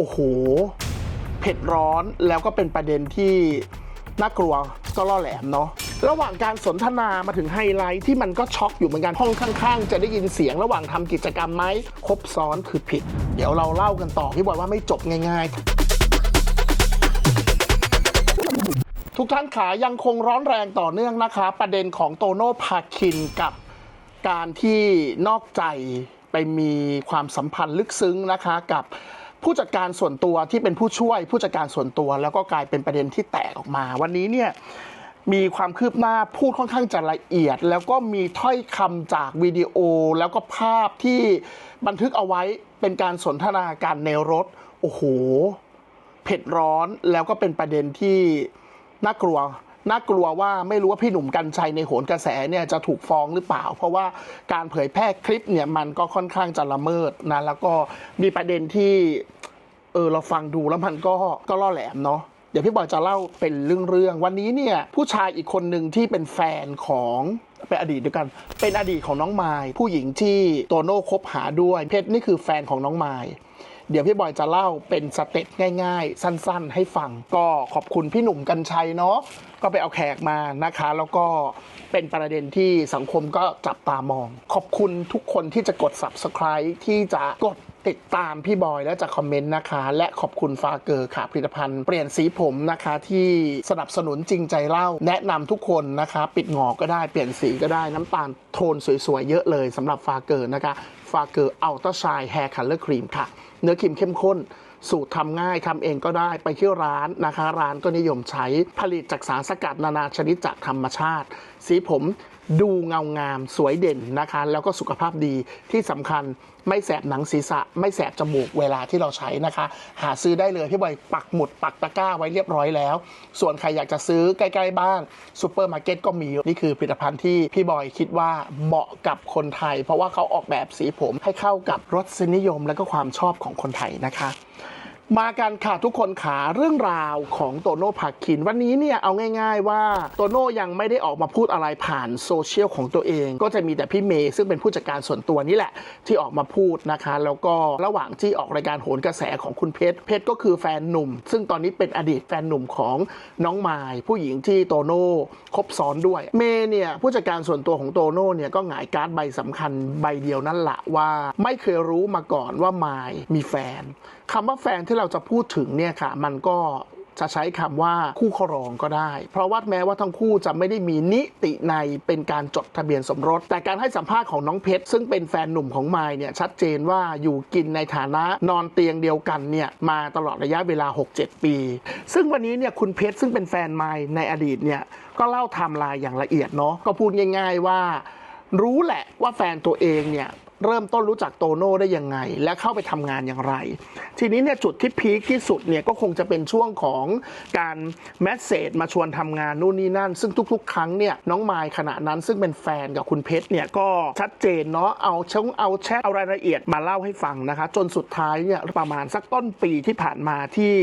โอ้โห เผ็ดร้อนแล้วก็เป็นประเด็นที่น่ากลัวก็ล่อแหลมเนาะระหว่างการสนทนามาถึงไฮไลท์ที่มันก็ช็อกอยู่เหมือนกันห้องข้างๆ จะได้ยินเสียงระหว่างทำกิจกรรมไหมครบซ้อนคือผิด เดี๋ยวเราเล่ากันต่อพี่บอยว่าไม่จบง่าย ๆทุกท่านขายังคงร้อนแรงต่อเนื่องนะคะ ประเด็นของโตโน่พาคินกับการที่นอกใจไปมีความสัมพันธ์ลึกซึ้งนะคะกับ ผู้จัดการส่วนตัวที่เป็นผู้ช่วย ผู้จัดการส่วนตัว แล้วก็กลายเป็นประเด็นที่แตกออกมา วันนี้เนี่ยมีความคืบหน้าพูดค่อนข้างจะละเอียด แล้วก็มีถ้อยคำจากวิดีโอ แล้วก็ภาพที่บันทึกเอาไว้เป็นการสนทนาการในรถ โอ้โห เผ็ดร้อนแล้วก็เป็นประเด็นที่น่ากลัว น่ากลัวว่าไม่รู้ว่าพี่หนุ่มกัญชัยในโหนกระแสเนี่ยจะถูกฟ้องหรือเปล่า เพราะว่าการเผยแพร่คลิปเนี่ยมันก็ค่อนข้างจะละเมิดนะแล้วก็มีประเด็นที่เออเราฟังดูแล้วมันก็ก็ล่อแหลมเนาะเดี๋ยวพี่บอยจะเล่าเป็นเรื่องๆวันนี้เนี่ยผู้ชายอีกคนหนึ่งที่เป็นแฟนของเป็นอดีตด้วยกัน เป็นอดีตของน้องไมายผู้หญิงที่โตโน่คบหาด้วย เพชรนี่คือแฟนของน้องไมายเดี๋ยวพี่บอยจะเล่าเป็นสเต็ปง่าย ๆ สั้น ๆ ให้ฟัง ก็ขอบคุณพี่หนุ่มกัญชัยเนาะ ก็ไปเอาแขกมานะคะ แล้วก็เป็นประเด็นที่สังคมก็จับตามอง ขอบคุณทุกคนที่จะกด subscribe ที่จะกดติดตามพี่บอยและจะคอมเมนต์นะคะ และขอบคุณฟาเกอร์ค่ะผลิตภัณฑ์เปลี่ยนสีผมนะคะ ที่สนับสนุนจริงใจเล่า แนะนำทุกคนนะคะ ปิดงอกก็ได้เปลี่ยนสีก็ได้น้ำตาลโทนสวยๆ เยอะเลยสำหรับฟาเกอร์นะคะฟาเกอร์อัลต้าชายแฮร์คัลเลอร์ครีมค่ะ เนื้อครีมเข้มข้น สูตรทำง่ายทำเองก็ได้ไปที่ร้านนะคะ ร้านก็นิยมใช้ผลิตจากสารสกัดนานาชนิดจากธรรมชาติ สีผม ดูเงางามสวยเด่นนะคะ แล้วก็สุขภาพดีที่สำคัญไม่แสบหนังศีรษะ ไม่แสบจมูกเวลาที่เราใช้นะคะ หาซื้อได้เลยพี่บอยปักหมุดปักตะกร้าไว้เรียบร้อยแล้ว ส่วนใครอยากจะซื้อใกล้ๆบ้านซูเปอร์มาร์เก็ตก็มีนี่คือผลิตภัณฑ์ที่พี่บอยคิดว่าเหมาะกับคนไทย เพราะว่าเขาออกแบบสีผมให้เข้ากับรสนิยมและก็ความชอบของคนไทยนะคะ มากันค่ะทุกคนขาเรื่องราวของโตโน่ผักขิน วันนี้เนี่ยเอาง่าย ๆ ว่าโตโน่ยังไม่ได้ออกมาพูดอะไรผ่านโซเชียลของตัวเอง ก็จะมีแต่พี่เมย์ซึ่งเป็นผู้จัดการส่วนตัวนี่แหละ ที่ออกมาพูดนะคะ แล้วก็ระหว่างที่ออกรายการโหนกระแสของคุณเพชรเพชรก็คือแฟนหนุ่ม ซึ่งตอนนี้เป็นอดีตแฟนหนุ่มของน้องไมายผู้หญิงที่โตโน่คบซ้อนด้วย เมย์เนี่ยผู้จัดการส่วนตัวของโตโน่เนี่ยก็หงายการ์ดใบสำคัญใบเดียวนั่นแหละว่า ไม่เคยรู้มาก่อนว่าไมายมีแฟนคำว่าแฟนที่เราจะพูดถึงเนี่ยค่ะ มันก็จะใช้คำว่าคู่ครองก็ได้ เพราะว่าแม้ว่าทั้งคู่จะไม่ได้มีนิติในเป็นการจดทะเบียนสมรส แต่การให้สัมภาษณ์ของน้องเพชร ซึ่งเป็นแฟนหนุ่มของไมายเนี่ยชัดเจนว่าอยู่กินในฐานะนอนเตียงเดียวกันเนี่ยมาตลอดระยะเวลา 6-7 ปี ซึ่งวันนี้เนี่ยคุณเพชรซึ่งเป็นแฟนไมายในอดีตเนี่ยก็เล่าไทม์ไลน์อย่างละเอียดเนาะก็พูดง่าย ๆว่ารู้แหละว่าแฟนตัวเองเนี่ย เริ่มต้นรู้จักโตโน่ได้ยังไง และเข้าไปทำงานอย่างไร ทีนี้เนี่ยจุดที่พีคที่สุดเนี่ยก็คงจะเป็นช่วงของการแมสเซจมาชวนทำงานนู่นนี่นั่น ซึ่งทุก ๆ ครั้งเนี่ยน้องมายขณะนั้นซึ่งเป็นแฟนกับคุณเพชรเนี่ยก็ชัดเจนเนาะเอาช่องเอาแชทเอารายละเอียดมาเล่าให้ฟังนะคะ จนสุดท้ายเนี่ยประมาณสักต้นปีที่ผ่านมาที่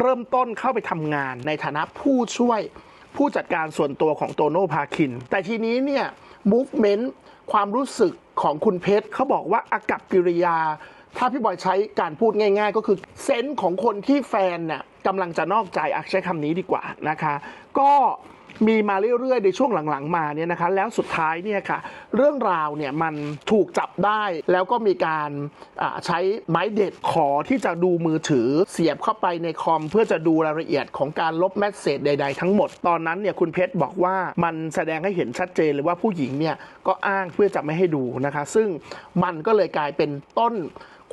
เริ่มต้นเข้าไปทำงานในฐานะผู้ช่วยผู้จัดการส่วนตัวของโตโน่พาคิน แต่ทีนี้เนี่ย movement ความรู้สึก ของคุณเพชรเขาบอกว่าอากับกิริยา ถ้าพี่บอยใช้การพูดง่าย ๆ ก็คือเซนส์ของคนที่แฟนเนี่ยกำลังจะนอกใจอะใช้คำนี้ดีกว่านะคะ ก็ มีมาเรื่อยๆ ในช่วงหลังๆ มาเนี่ยนะคะ แล้วสุดท้ายเนี่ยค่ะ เรื่องราวเนี่ยมันถูกจับได้ แล้วก็มีการใช้ไม้เด็ดขอที่จะดูมือถือเสียบเข้าไปในคอม เพื่อจะดูรายละเอียดของการลบแมสเซจใด ๆ ทั้งหมด ตอนนั้นเนี่ยคุณเพชรบอกว่ามันแสดงให้เห็นชัดเจนเลยว่าผู้หญิงเนี่ยก็อ้างเพื่อจะไม่ให้ดูนะคะ ซึ่งมันก็เลยกลายเป็นต้น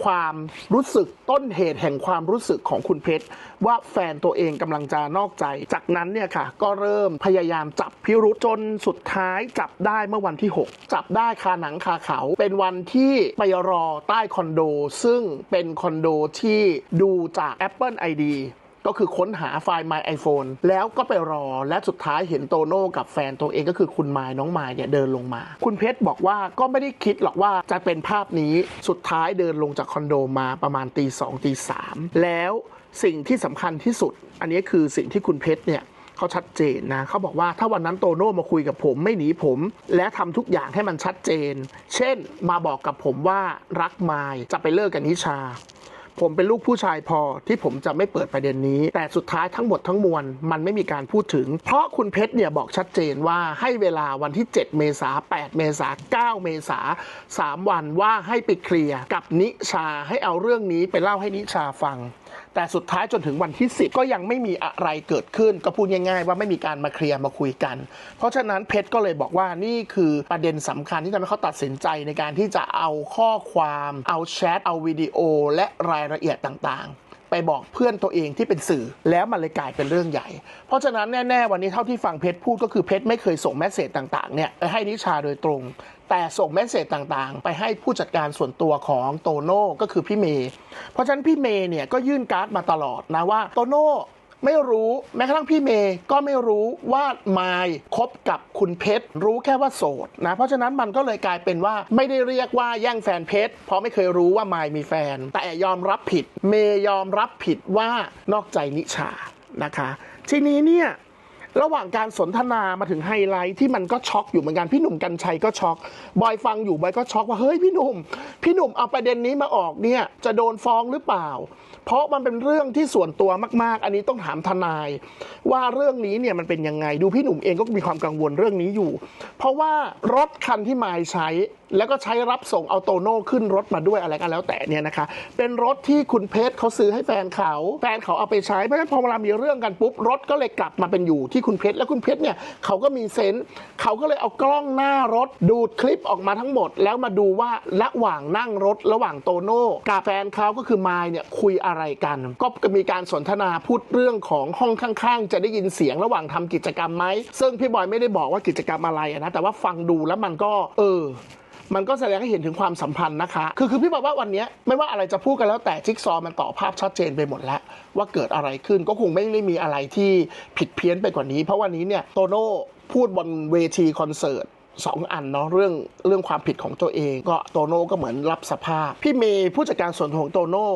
ความรู้สึกต้นเหตุแห่งความรู้สึกของคุณเพชรว่าแฟนตัวเองกำลังจะนอกใจ จากนั้นเนี่ยค่ะ ก็เริ่มพยายามจับพิรุษจนสุดท้ายจับได้เมื่อวันที่ 6 จับได้คาหนังคาเขา เป็นวันที่ไปรอใต้คอนโด ซึ่งเป็นคอนโดที่ดูจาก Apple ID ก็คือค้นหาไฟล์ My iPhone แล้วก็ไปรอและสุดท้ายเห็นโตโน่กับแฟนตัวเองก็คือคุณมายน้องมายเนี่ยเดินลงมา คุณเพชรบอกว่าก็ไม่ได้คิดหรอกว่าจะเป็นภาพนี้สุดท้ายเดินลงจากคอนโดมาประมาณตีสองตีสามแล้วสิ่งที่สำคัญที่สุด อันนี้คือสิ่งที่คุณเพชรเนี่ยเขาชัดเจนนะเขาบอกว่าถ้าวันนั้นโตโน่มาคุยกับผมไม่หนีผม และทำทุกอย่างให้มันชัดเจน เช่น มาบอกกับผมว่ารักมายจะไปเลิกกับนิชา ผมเป็นลูกผู้ชายพอที่ผมจะไม่เปิดประเด็นนี้ แต่สุดท้ายทั้งหมดทั้งมวลมันไม่มีการพูดถึง เพราะคุณเพชรเนี่ยบอกชัดเจนว่าให้เวลาวันที่ 7 เมษา 8 เมษา 9 เมษา 3 วันว่าให้ไปเคลียร์กับนิชาให้เอาเรื่องนี้ไปเล่าให้นิชาฟัง แต่สุดท้ายจนถึงวันที่ 10 ก็ยังไม่มีอะไรเกิดขึ้น ก็พูดง่ายๆ ว่าไม่มีการมาเคลียร์มาคุยกัน เพราะฉะนั้นเพชรก็เลยบอกว่านี่คือประเด็นสำคัญที่ทำให้เขาตัดสินใจในการที่จะเอาข้อความเอาแชทเอาวิดีโอ และรายละเอียดต่างๆไปบอกเพื่อนตัวเองที่เป็นสื่อแล้วมันเลยกลายเป็นเรื่องใหญ่ เพราะฉะนั้นแน่ ๆ วันนี้เท่าที่ฟังเพชรพูดก็คือเพชรไม่เคยส่งแมสเซจต่างๆเนี่ยไปให้นิชาโดยตรง แต่ส่งแมสเซจต่างๆ ไปให้ผู้จัดการส่วนตัวของโตโน่ก็คือพี่เมย์ เพราะฉะนั้นพี่เมย์เนี่ยก็ยื่นการ์ดมาตลอดนะว่าโตโน่ไม่รู้แม้กระทั่งพี่เมย์ก็ไม่รู้ว่ามายคบกับคุณเพชรรู้แค่ว่าโสดนะเพราะฉะนั้นมันก็เลยกลายเป็นว่าไม่ได้เรียกว่าแย่งแฟนเพชรเพราะไม่เคยรู้ว่ามายมีแฟน แต่ยอมรับผิด เมย์ยอมรับผิดว่านอกใจนิชานะคะ ทีนี้เนี่ย ระหว่างการสนทนามาถึงไฮไลท์ที่มันก็ช็อกอยู่เหมือนกันพี่หนุ่มกัญชัยก็ช็อกบอยฟังอยู่บอยก็ช็อกว่าเฮ้ยพี่หนุ่ม พี่หนุ่มเอาประเด็นนี้มาออกเนี่ยจะโดนฟ้องหรือเปล่า เพราะมันเป็นเรื่องที่ส่วนตัวมาก ๆ อันนี้ต้องถามทนาย ว่าเรื่องนี้เนี่ยมันเป็นยังไงดูพี่หนุ่มเองก็มีความกังวลเรื่องนี้อยู่ เพราะว่ารถคันที่มายใช้ แล้วก็ใช้รับส่งเอาโตโน่ขึ้นรถมาด้วยอะไรกันแล้วแต่เนี่ยนะคะ เป็นรถที่คุณเพชรเขาซื้อให้แฟนเขา แฟนเขาเอาไปใช้เพราะฉะนั้นพอเวลามีเรื่องกันปุ๊บรถก็เลยกลับมาเป็นอยู่ที่คุณเพชรแล้วคุณเพชรเนี่ยเขาก็มีเซนส์เขาก็เลยเอากล้องหน้ารถดูดคลิปออกมาทั้งหมด แล้วมาดูว่าระหว่างนั่งรถระหว่างโตโน่กับแฟนเขาก็คือมายเนี่ยคุยอะไรกัน ก็มีการสนทนาพูดเรื่องของห้องข้าง ๆ จะได้ยินเสียงระหว่างทำกิจกรรมไหมซึ่งพี่บอยไม่ได้บอกว่ากิจกรรมอะไรนะแต่ว่าฟังดูแล้วมันก็เออ มันก็แสดงให้เห็นถึงความสัมพันธ์นะคะ คือคือพี่บอกว่าวันนี้ไม่ว่าอะไรจะพูดกันแล้วแต่จิ๊กซอมันต่อภาพชัดเจนไปหมดแล้ว ว่าเกิดอะไรขึ้นก็คงไม่ได้มีอะไรที่ผิดเพี้ยนไปกว่านี้ เพราะวันนี้เนี่ยโตโน่พูดบนเวทีคอนเสิร์ตสองอันเนาะเรื่องเรื่องความผิดของตัวเอง ก็โตโน่ก็เหมือนรับสภาพ พี่เมย์ผู้จัดการส่วนของโตโน่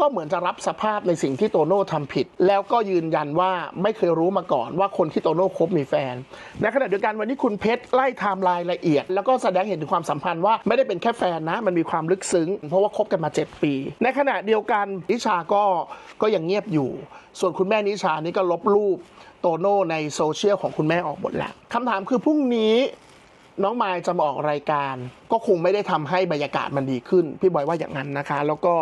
ก็เหมือนจะรับสภาพในสิ่งที่โตโน่ทำผิด แล้วก็ยืนยันว่าไม่เคยรู้มาก่อนว่าคนที่โตโน่คบมีแฟน ในขณะเดียวกันวันนี้คุณเพชรไล่ไทม์ไลน์ละเอียด แล้วก็แสดงเห็นถึงความสัมพันธ์ว่าไม่ได้เป็นแค่แฟนนะ มันมีความลึกซึ้ง เพราะว่าคบกันมา 7 ปี ในขณะเดียวกันนิชาก็ก็ยังเงียบอยู่ ส่วนคุณแม่นิชานี่ก็ลบรูปโตโน่ในโซเชียลของคุณแม่ออกหมดแล้วคำถามคือพรุ่งนี้น้องมายจะมาออกรายการ ก็คงไม่ได้ทำให้บรรยากาศมันดีขึ้น พี่บอยว่าอย่างนั้นนะคะ แล้วก็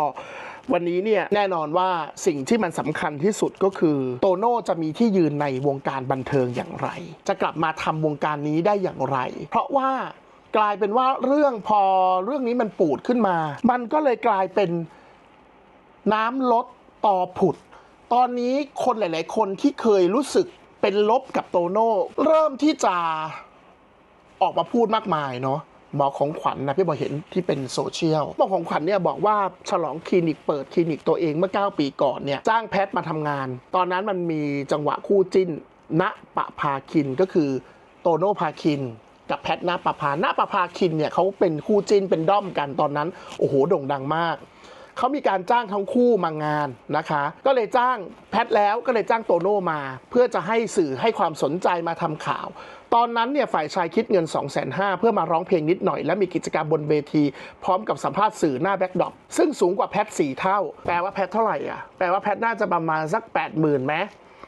วันนี้เนี่ยแน่นอนว่าสิ่งที่มันสำคัญที่สุดก็คือ โตโน่จะมีที่ยืนในวงการบันเทิงอย่างไร จะกลับมาทำวงการนี้ได้อย่างไร เพราะว่ากลายเป็นว่าเรื่องพอเรื่องนี้มันปูดขึ้นมา มันก็เลยกลายเป็นน้ำลดต่อผุด ตอนนี้คนหลาย ๆ คนที่เคยรู้สึกเป็นลบกับโตโน่เริ่มที่จะออกมาพูดมากมายเนาะ หมอของขวัญนะพี่บอยเห็นที่เป็นโซเชียลหมอของขวัญเนี่ยบอกว่าฉลองคลินิกเปิดคลินิกตัวเองเมื่อ 9 ปีก่อนเนี่ยจ้างแพทย์มาทำงาน ตอนนั้นมันมีจังหวะคู่จิ้นณปะพาคินก็คือโตโน่พาคินกับแพทณปะพาณปะพาคินเนี่ยเขาเป็นคู่จิ้นเป็นด้อมกันตอนนั้น โอ้โหโด่งดังมาก เขามีการจ้างทั้งคู่มางานนะคะ ก็เลยจ้างแพทแล้วก็เลยจ้างโตโน่มา เพื่อจะให้สื่อให้ความสนใจมาทำข่าว ตอนนั้นเนี่ยฝ่ายชายคิดเงิน 2 5 0 0 0 เพื่อมาร้องเพลงนิดหน่อย และมีกิจกรรมบนเวที พร้อมกับสัมภาษณ์สื่อหน้าแบ็กดอปซึ่งสูงกว่าแพทสี่เท่า แปลว่าแพทเท่าไหร่อะแปลว่าแพทน่าจะประมาณสัก 8 0,000ื่นไหม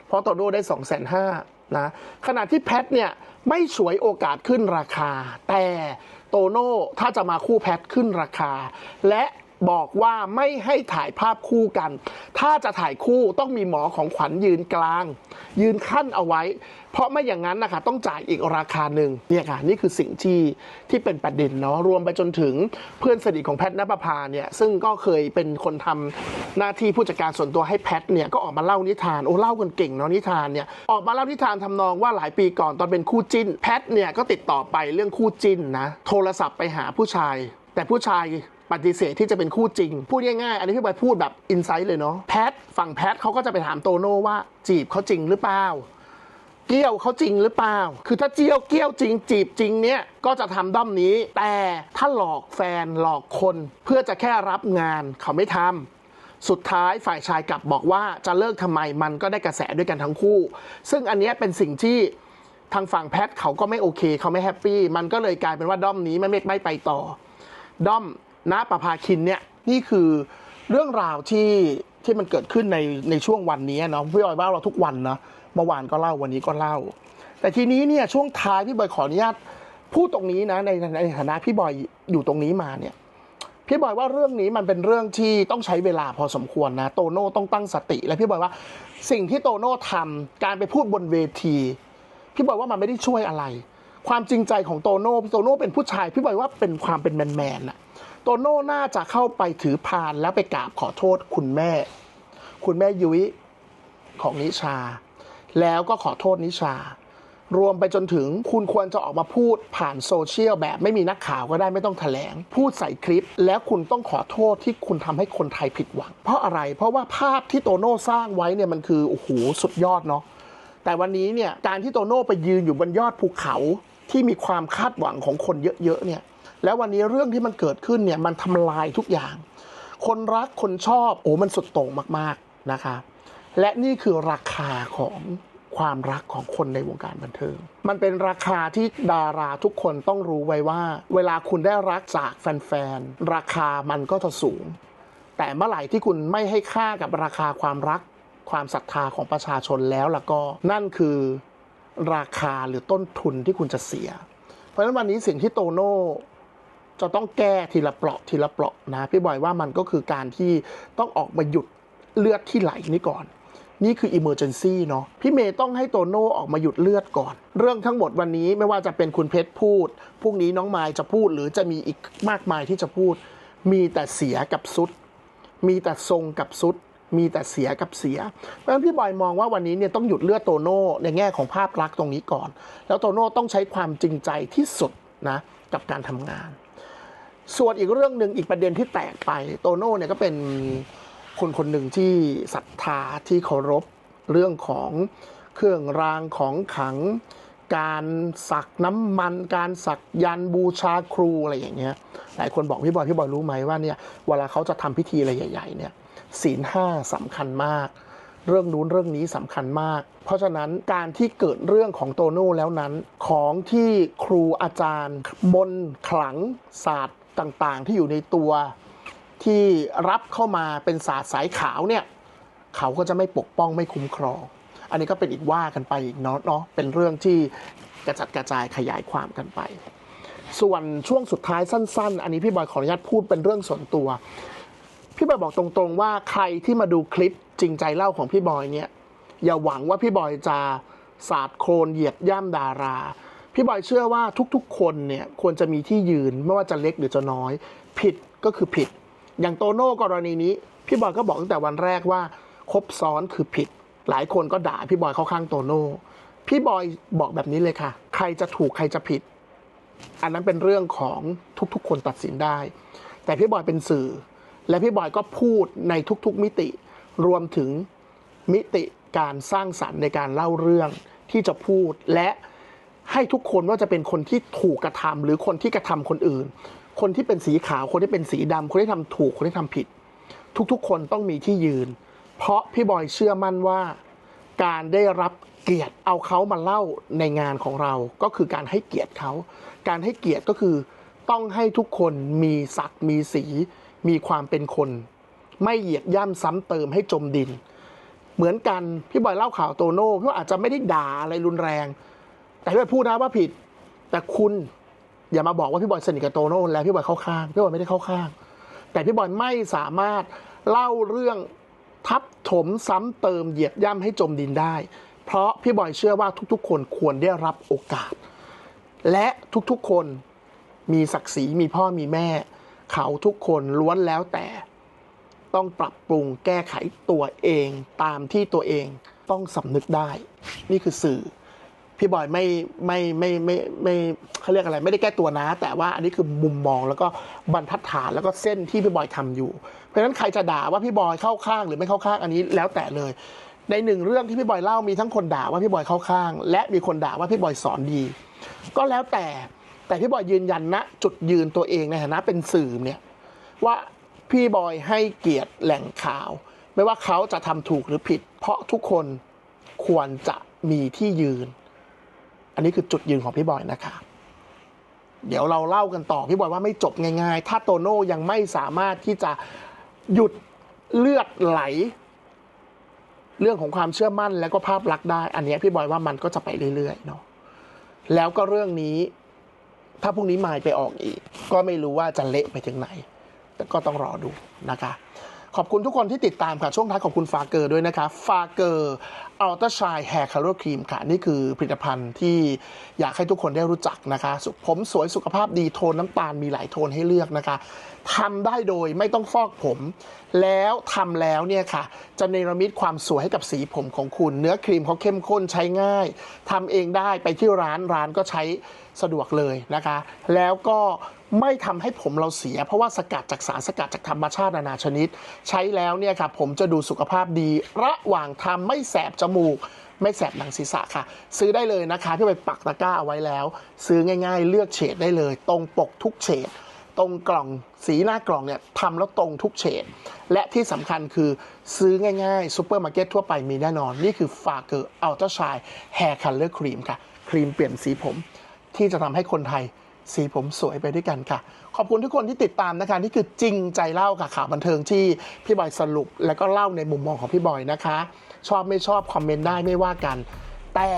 เพราะโตโน่ได้ 2 5 0 0 0นะขณะที่แพทเนี่ยไม่ฉวยโอกาสขึ้นราคา แต่โตโน่ถ้าจะมาคู่แพทขึ้นราคา และ บอกว่าไม่ให้ถ่ายภาพคู่กัน ถ้าจะถ่ายคู่ต้องมีหมอของขวัญยืนกลาง ยืนขั้นเอาไว้ เพราะไม่อย่างนั้นนะคะต้องจ่ายอีกราคาหนึ่งเนี่ยค่ะนี่คือสิ่งที่ที่เป็นประเด็นเนาะรวมไปจนถึงเพื่อนสนิทของแพทย์นภพาเนี่ยซึ่งก็เคยเป็นคนทำหน้าที่ผู้จัดการส่วนตัวให้แพทย์เนี่ยก็ออกมาเล่านิทานโอ้เล่ากันเก่งเนาะนิทานเนี่ยออกมาเล่านิทานทำนองว่าหลายปีก่อนตอนเป็นคู่จิ้น แพทย์เนี่ยก็ติดต่อไปเรื่องคู่จิ้นนะโทรศัพท์ไปหาผู้ชาย แต่ผู้ชาย ปฏิเสธที่จะเป็นคู่จริง พูดง่ายๆ อันนี้พี่บอยพูดแบบอินไซต์เลยเนาะแพทฝั่งแพทเขาก็จะไปถามโตโน่ว่าจีบเขาจริงหรือเปล่าเกี้ยวเขาจริงหรือเปล่า คือถ้าเจียวเกี้ยวจริงจีบจริงเนี่ยก็จะทำด้อมนี้ แต่ถ้าหลอกแฟนหลอกคนเพื่อจะแค่รับงานเขาไม่ทำสุดท้ายฝ่ายชายกลับบอกว่าจะเลิกทำไมมันก็ได้กระแสด้วยกันทั้งคู่ ซึ่งอันนี้เป็นสิ่งที่ทางฝั่งแพทเขาก็ไม่โอเค เขาไม่แฮปปี้ มันก็เลยกลายเป็นว่าด้อมนี้ไม่ไม่ไม่ไปต่อ ด้อม ณประภาคินเนี่ยนี่คือเรื่องราวที่ที่มันเกิดขึ้นในในช่วงวันนี้เนาะพี่บอยว่าเราทุกวันนะเมื่อวานก็เล่าวันนี้ก็เล่า แต่ทีนี้เนี่ยช่วงท้ายพี่บอยขออนุญาตพูดตรงนี้นะในในฐานะพี่บอยอยู่ตรงนี้มาเนี่ยพี่บอยว่าเรื่องนี้มันเป็นเรื่องที่ต้องใช้เวลาพอสมควรนะโตโน่ต้องตั้งสติ และพี่บอยว่าสิ่งที่โตโน่ทำการไปพูดบนเวที พี่บอยว่ามันไม่ได้ช่วยอะไร ความจริงใจของโตโน่โตโน่เป็นผู้ชาย พี่บอยว่าเป็นความเป็นแมนแมนๆน่ะ โตโน่น่าจะเข้าไปถือพานแล้วไปกราบขอโทษคุณแม่ คุณแม่ยุ้ยของนิชา แล้วก็ขอโทษนิชา รวมไปจนถึงคุณควรจะออกมาพูดผ่านโซเชียลแบบไม่มีนักข่าวก็ได้ไม่ต้องแถลง พูดใส่คลิป แล้วคุณต้องขอโทษที่คุณทำให้คนไทยผิดหวัง เพราะอะไรเพราะว่าภาพที่โตโน่สร้างไว้เนี่ยมันคือโอ้โหสุดยอดเนาะแต่วันนี้เนี่ยการที่โตโน่ไปยืนอยู่บนยอดภูเขาที่มีความคาดหวังของคนเยอะๆเนี่ย แล้ววันนี้เรื่องที่มันเกิดขึ้นเนี่ยมันทำลายทุกอย่าง คนรักคนชอบโอ้มันสุดโต่งมากๆนะคะและนี่คือราคาของความรักของคนในวงการบันเทิง มันเป็นราคาที่ดาราทุกคนต้องรู้ไว้ว่า เวลาคุณได้รักจากแฟนๆ ราคามันก็จะสูง แต่เมื่อไหร่ที่คุณไม่ให้ค่ากับราคาความรัก ความศรัทธาของประชาชนแล้วล่ะก็ นั่นคือราคาหรือต้นทุนที่คุณจะเสีย เพราะฉะนั้นวันนี้สิ่งที่โตโน่ จะต้องแก้ทีละเปราะทีละเปราะนะพี่บอยว่ามันก็คือการที่ต้องออกมาหยุดเลือดที่ไหลนี่ก่อน นี่คือ emergency เนาะพี่เมย์ต้องให้โตโน่ออกมาหยุดเลือดก่อน เรื่องทั้งหมดวันนี้ไม่ว่าจะเป็นคุณเพชรพูดพรุ่งนี้น้องไมายจะพูดหรือจะมีอีกมากมายที่จะพูด มีแต่เสียกับสุด มีแต่ทรงกับสุดมีแต่เสียกับเสีย เพราะฉะนั้นพี่บอยมองว่าวันนี้เนี่ยต้องหยุดเลือดโตโน่ในแง่ของภาพลักษณ์ตรงนี้ก่อน แล้วโตโน่ต้องใช้ความจริงใจที่สุดนะ กับการทำงาน ส่วนอีกเรื่องหนึ่งอีกประเด็นที่แตกไปโตโน่เนี่ยก็เป็นคนคนหนึ่งที่ศรัทธาที่เคารพเรื่องของเครื่องรางของขัง การสักน้ำมัน การสักยันบูชาครูอะไรอย่างเงี้ยหลายคนบอกพี่บอยพี่บอยรู้ไหมว่าเนี่ยเวลาเขาจะทำพิธีอะไรใหญ่ ๆ เนี่ยศีลห้าสำคัญมาก เรื่องนู้นเรื่องนี้สำคัญมาก เพราะฉะนั้นการที่เกิดเรื่องของโตโน่แล้วนั้น ของที่ครูอาจารย์ มนขลังศาสตร์ต่างๆ ที่อยู่ในตัวที่รับเข้ามาเป็นศาสตร์สายขาวเนี่ยเขาก็จะไม่ปกป้องไม่คุ้มครอง อันนี้ก็เป็นอีกว่ากันไปอีกเนาะเนาะเป็นเรื่องที่กระจัดกระจายขยายความกันไป ส่วนช่วงสุดท้ายสั้น ๆ อันนี้พี่บอยขออนุญาตพูดเป็นเรื่องส่วนตัว พี่บอยบอกตรงๆว่าใครที่มาดูคลิปจริงใจเล่าของพี่บอยเนี่ยอย่าหวังว่าพี่บอยจะสาดโคลนเหยียดย่ำดารา พี่บอยเชื่อว่าทุกๆ คนเนี่ยควรจะมีที่ยืนไม่ว่าจะเล็กหรือจะน้อย ผิดก็คือผิด อย่างโตโน่กรณีนี้ พี่บอยก็บอกตั้งแต่วันแรกว่าคบซ้อนคือผิด หลายคนก็ด่าพี่บอยเข้าข้างโตโน่พี่บอยบอกแบบนี้เลยค่ะ ใครจะถูกใครจะผิด อันนั้นเป็นเรื่องของทุกๆ คนตัดสินได้ แต่พี่บอยเป็นสื่อ และพี่บอยก็พูดในทุกๆมิติ รวมถึงมิติการสร้างสรรค์ในการเล่าเรื่องที่จะพูด และให้ทุกคนว่าจะเป็นคนที่ถูกกระทำหรือคนที่กระทำคนอื่น คนที่เป็นสีขาว คนที่เป็นสีดำคนที่ทำถูก คนที่ทำผิด ทุกๆ คนต้องมีที่ยืน เพราะพี่บอยเชื่อมั่นว่า การได้รับเกียรติเอาเขามาเล่าในงานของเรา ก็คือการให้เกียรติเขา การให้เกียรติก็คือต้องให้ทุกคนมีศักดิ์มีสี มีความเป็นคน ไม่เหยียดย่ำซ้ำเติมให้จมดิน เหมือนกัน พี่บอยเล่าข่าวโตโน่พี่บอยอาจจะไม่ได้ด่าอะไรรุนแรง แต่พี่บอยพูดนะว่าผิด แต่คุณอย่ามาบอกว่าพี่บอยสนิทกับโตโน่แล้วพี่บอยเข้าข้างพี่บอยไม่ได้เข้าข้าง แต่พี่บอยไม่สามารถเล่าเรื่องทับถมซ้ำเติมเหยียดย่ำให้จมดินได้ เพราะพี่บอยเชื่อว่าทุกๆ คนควรได้รับโอกาส และทุกๆคนมีศักดิ์ศรีมีพ่อมีแม่ เขาทุกคนล้วนแล้วแต่ ต้องปรับปรุงแก้ไขตัวเองตามที่ตัวเองต้องสำนึกได้ นี่คือสื่อ พี่บอยไม่ไม่ไม่ไม่ไม่เขาเรียกอะไร ไม่ได้แก้ตัวนะ แต่ว่าอันนี้คือมุมมองแล้วก็บรรทัดฐานแล้วก็เส้นที่พี่บอยทำอยู่ เพราะฉะนั้นใครจะด่าว่าพี่บอยเข้าข้างหรือไม่เข้าข้างอันนี้แล้วแต่เลย ในหนึ่งเรื่องที่พี่บอยเล่ามีทั้งคนด่าว่าพี่บอยเข้าข้าง และมีคนด่าว่าพี่บอยสอนดี ก็แล้วแต่ แต่พี่บอยยืนยันณจุดยืนตัวเองในฐานะเป็นสื่อเนี่ยว่าพี่บอยให้เกียรติแหล่งข่าว ไม่ว่าเขาจะทำถูกหรือผิด เพราะทุกคนควรจะมีที่ยืน อันนี้คือจุดยืนของพี่บอยนะคะเดี๋ยวเราเล่ากันต่อพี่บอยว่าไม่จบง่ายๆ ถ้าโตโน่ยังไม่สามารถที่จะหยุดเลือดไหล เรื่องของความเชื่อมั่นแล้วก็ภาพลักษณ์ได้ อันนี้พี่บอยว่ามันก็จะไปเรื่อยๆเนาะแล้วก็เรื่องนี้ ถ้าพรุ่งนี้มายไปออกอีก ก็ไม่รู้ว่าจะเละไปถึงไหน แต่ก็ต้องรอดูนะคะขอบคุณทุกคนที่ติดตามค่ะ ช่วงท้ายขอบคุณฟาเกอร์ด้วยนะคะฟาเกอร์อัลต a าชายแฮร์คัลเลอร์ครีมค่ะ นี่คือผลิตภัณฑ์ที่อยากให้ทุกคนได้รู้จักนะคะ ผมสวยสุขภาพดีโทนน้ำตาลมีหลายโทนให้เลือกนะคะทำได้โดยไม่ต้องฟอกผม แล้วทำแล้วเนี่ยค่ะ จะเนรมิตความสวยให้กับสีผมของคุณ เนื้อครีมเขาเข้มข้นใช้ง่ายทำเองได้ไปที่ร้านร้านก็ใช้ สะดวกเลยนะคะ แล้วก็ไม่ทำให้ผมเราเสีย เพราะว่าสกัดจากสารสกัดจากธรรมชาตินานาชนิด ใช้แล้วเนี่ยค่ะผมจะดูสุขภาพดี ระหว่างทำไม่แสบจมูก ไม่แสบหนังศีรษะค่ะ ซื้อได้เลยนะคะที่ไปปักตะกร้าเอาไว้แล้ว ซื้อง่าย ๆ เลือกเฉดได้เลย ตรงปกทุกเฉดตรงกล่องสีหน้ากล่องเนี่ยทำแล้วตรงทุกเฉด และที่สำคัญคือซื้อง่ายๆซูเปอร์มาร์เก็ตทั่วไปมีแน่นอน นี่คือฟาเกอร์อัลต a าชายแฮร์คัลเลอร์ครีมค่ะ ครีมเปลี่ยนสีผม ที่จะทำให้คนไทยสีผมสวยไปด้วยกันค่ะ ขอบคุณทุกคนที่ติดตามนะคะนี่คือจริงใจเล่าค่ะข่าวบันเทิงที่พี่บอยสรุป แล้วก็เล่าในมุมมองของพี่บอยนะคะ ชอบไม่ชอบคอมเมนต์ได้ไม่ว่ากัน แต่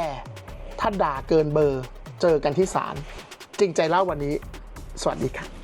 ถ้าด่าเกินเบอร์เจอกันที่ศาลจริงใจเล่าวันนี้ สวัสดีค่ะ